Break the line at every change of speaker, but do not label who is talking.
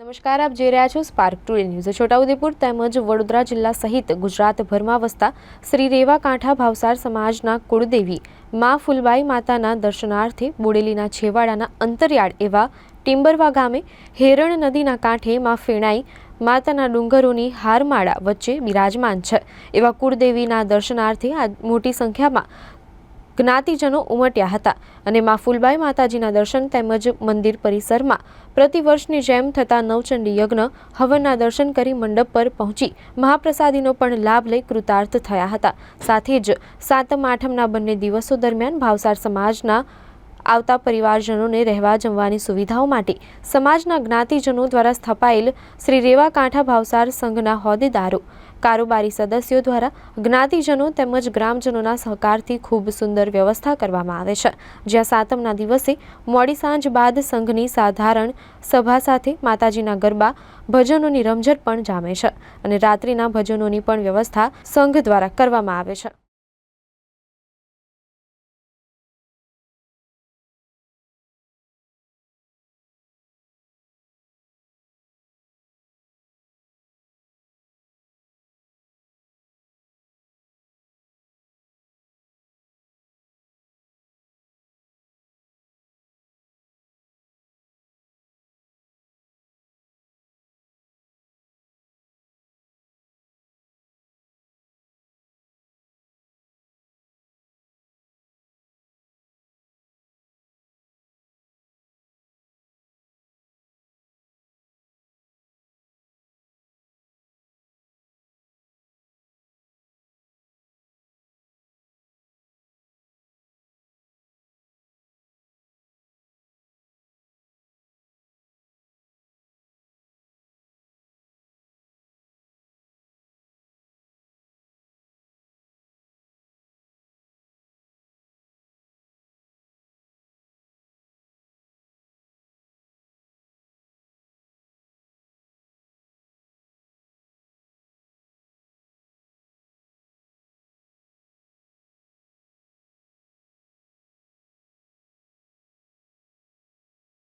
નમસ્કાર, આપ જોઈ રહ્યા છો સ્પાર્ક ટુડે ન્યૂઝ છોટાઉદેપુર તેમજ વડોદરા જિલ્લા સહિત ગુજરાતભરમાં વસતા શ્રી રેવા કાંઠા ભાવસાર સમાજના કુળદેવી મા ફૂલબાઈ માતાના દર્શનાર્થે બોડેલીના છેવાડાના અંતરિયાળ એવા ટિમ્બરવા ગામે હેરણ નદીના કાંઠે મા ફેણાઈ માતાના ડુંગરોની હારમાળા વચ્ચે બિરાજમાન છે. એવા કુળદેવીના દર્શનાર્થે આ મોટી સંખ્યામાં જ્ઞાતિજનો ઉમટ્યા હતા અને મા ફૂલબાઈ માતાજીના દર્શન તેમજ મંદિર પરિસરમાં પ્રતિવર્ષની જેમ થતા નવચંડી યજ્ઞ હવનના દર્શન કરી મંડપ પર પહોંચી મહાપ્રસાદીનો પણ લાભ લઈ કૃતાર્થ થયા હતા. સાથે જ સાતમ આઠમના બંને દિવસો દરમિયાન ભાવસાર સમાજના આવતા પરિવારજનોને રહેવા જમવાની સુવિધાઓ માટે સમાજના જ્ઞાતિજનો દ્વારા સ્થપાયેલ શ્રી રેવા કાંઠા ભાવસાર સંઘના હોદ્દેદારો, કારોબારી સદસ્યો દ્વારા જ્ઞાતિજનો તેમજ ગ્રામજનોના સહકારથી ખૂબ સુંદર વ્યવસ્થા કરવામાં આવે છે. જ્યાં સાતમના દિવસે મોડી સાંજ બાદ સંઘની સાધારણ સભા સાથે માતાજીના ગરબા, ભજનોની રમઝટ પણ જામે છે અને રાત્રિના ભજનોની પણ વ્યવસ્થા સંઘ દ્વારા કરવામાં આવે છે.